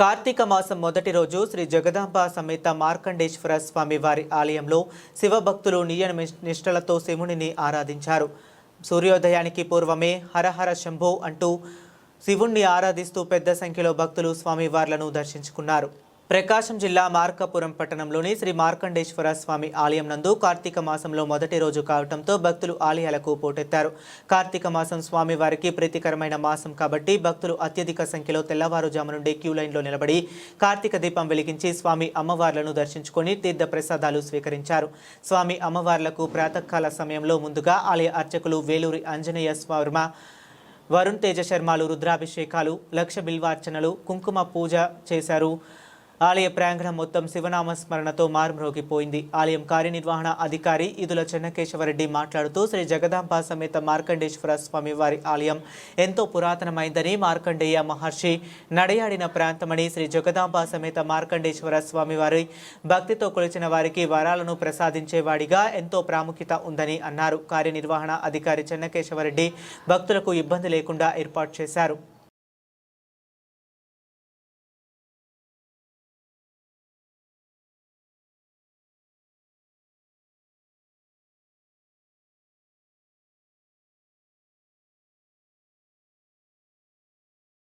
కార్తీక మాసం మొదటి రోజు శ్రీ జగదాంబ సమేత మార్కండేశ్వర స్వామి వారి ఆలయంలో శివభక్తులు నియన నిష్ఠలతో శివునిని ఆరాధించారు. సూర్యోదయానికి పూర్వమే హరహర శంభో అంటూ శివుణ్ణి ఆరాధిస్తూ పెద్ద సంఖ్యలో భక్తులు స్వామివార్లను దర్శించుకున్నారు. ప్రకాశం జిల్లా మార్కాపురం పట్టణంలోని శ్రీ మార్కండేశ్వర స్వామి ఆలయం నందు కార్తీక మాసంలో మొదటి రోజు కావడంతో భక్తులు ఆలయాలకు పోటెత్తారు. కార్తీక మాసం స్వామి వారికి ప్రీతికరమైన మాసం కాబట్టి భక్తులు అత్యధిక సంఖ్యలో తెల్లవారుజాము నుండి క్యూ లైన్లో నిలబడి కార్తీక దీపం వెలిగించి స్వామి అమ్మవార్లను దర్శించుకొని తీర్థ ప్రసాదాలు స్వీకరించారు. స్వామి అమ్మవార్లకు ప్రాతకాల సమయంలో ముందుగా ఆలయ అర్చకులు వేలూరి ఆంజనేయ స్వర్మ వరుణ్ తేజ శర్మలు రుద్రాభిషేకాలు లక్ష బిల్వార్చనలు కుంకుమ పూజ చేశారు. ఆలయ ప్రాంగణం మొత్తం శివనామ స్మరణతో మారుమ్రోగిపోయింది. ఆలయం కార్యనిర్వహణ అధికారి ఇదుల చెన్నకేశవరెడ్డి మాట్లాడుతూ శ్రీ జగదాంబ సమేత మార్కండేశ్వర స్వామి వారి ఆలయం ఎంతో పురాతనమైందని మార్కండేయ మహర్షి నడయాడిన ప్రాంతమని శ్రీ జగదాంబ సమేత మార్కండేశ్వర స్వామి వారి భక్తితో కొలిచిన వారికి వరాలను ప్రసాదించేవాడిగా ఎంతో ప్రాముఖ్యత ఉందని అన్నారు. కార్యనిర్వహణ అధికారి చెన్నకేశవరెడ్డి భక్తులకు ఇబ్బంది లేకుండా ఏర్పాటు చేశారు.